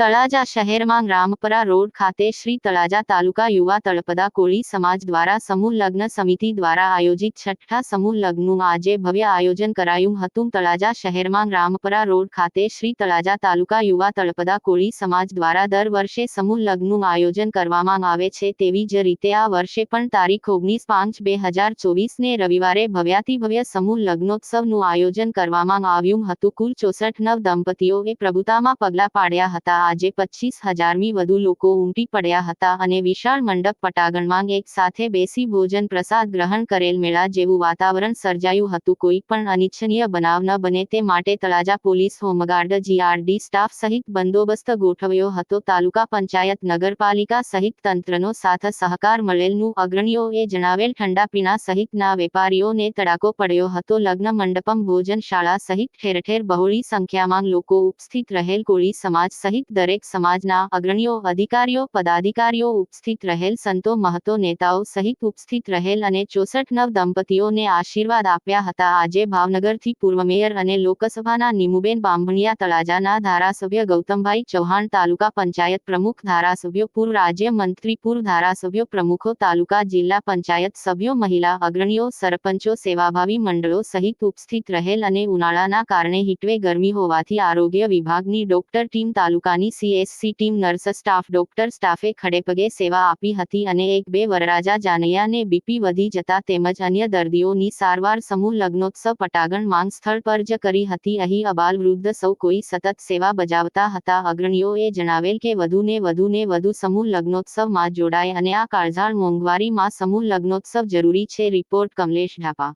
તળાજા શહેરમાં રામપરા રોડ ખાતે શ્રી તળાજા તાલુકા યુવા તળપદા કોળી સમાજ દ્વારા સમૂહ લગ્ન સમિતિ દ્વારા આયોજિત છઠ્ઠા સમૂહ લગ્નનું આજે ભવ્ય આયોજન કરાયું હતું. તળાજા શહેરમાં રામપરા રોડ ખાતે શ્રી તળાજા તાલુકા યુવા તળપદા કોળી સમાજ દ્વારા દર વર્ષે સમૂહ લગ્નનું આયોજન કરવામાં આવે છે. તેવી જ રીતે આ વર્ષે પણ તારીખ ઓગણીસ પાંચ બે હજાર ચોવીસને રવિવારે ભવ્યાતિ ભવ્ય સમૂહ લગ્નોત્સવનું આયોજન કરવામાં આવ્યું હતું. કુલ ચોસઠ નવ દંપતીઓએ પ્રભુતામાં પગલાં પાડ્યા હતા. આજે પચીસ હજારમી વધુ લોકો ઉમટી પડ્યા હતા અને વિશાળ મંડપ પટાગણમાં એક સાથે બેસી ભોજન પ્રસાદ ગ્રહણ કરેલ મેળા જેવું વાતાવરણ સર્જાયું હતું. કોઈ પણ અનિચ્છનીય બનાવ ન બને તે માટે Talaja police, home guard, GRD staff સહિત બંદોબસ્ત ગોઠવ્યો હતો. તાલુકા પંચાયત, નગરપાલિકા સહિત તંત્રનો સાથ સહકાર મળેલનું અગ્રણીઓએ જણાવેલ ઠંડા પીણા સહિતના વેપારીઓને તડાકો પડ્યો હતો. લગ્ન મંડપમ ભોજન શાળા સહિત ઠેર ઠેર બહોળી સંખ્યામાં લોકો ઉપસ્થિત રહેલ. કોળી સમાજ સહિત દરેક સમાજના અગ્રણીઓ, અધિકારીઓ, પદાધિકારીઓ ઉપસ્થિત રહેલ સંતો, મહતો, નેતાઓ સહિત ઉપસ્થિત રહેલ અને ચોસઠ નવ દંપતીઓને આશીર્વાદ આપ્યા હતા. આજે ભાવનગરથી પૂર્વ મેયર અને લોકસભાના નીમુબેન બાંભણિયા તળાજાના ધારાસભ્ય ગૌતમભાઈ ચૌહાણ, તાલુકા પંચાયત પ્રમુખ ધારાસભ્યો, પૂર્વ રાજ્ય મંત્રી, પૂર્વ ધારાસભ્યો પ્રમુખો, તાલુકા જિલ્લા પંચાયત સભ્યો, મહિલા અગ્રણીઓ, સરપંચો, સેવાભાવી મંડળો સહિત ઉપસ્થિત રહેલ અને ઉનાળાના કારણે હીટવે ગરમી હોવાથી આરોગ્ય વિભાગની ડોક્ટર ટીમ તાલુકાની CSC team nurse staff doctor સ્ટાફે ખડેપગે સેવા આપી હતી અને એક બે વરરાજા જાનૈયાને બીપી વધી જતા તેમજ અન્ય દર્દીઓની સારવાર સમૂહ લગ્નોત્સવ પટાગણ માંગ સ્થળ પર જ કરી હતી. અહીં અબાલ વૃદ્ધ સૌ કોઈ સતત સેવા બજાવતા હતા. અગ્રણીઓએ જણાવેલ કે વધુને વધુને વધુ સમૂહ લગ્નોત્સવમાં જોડાય અને આ કાળઝાળ મોંઘવારીમાં સમૂહ લગ્નોત્સવ જરૂરી છે. રિપોર્ટ કમલેશ ઢાપા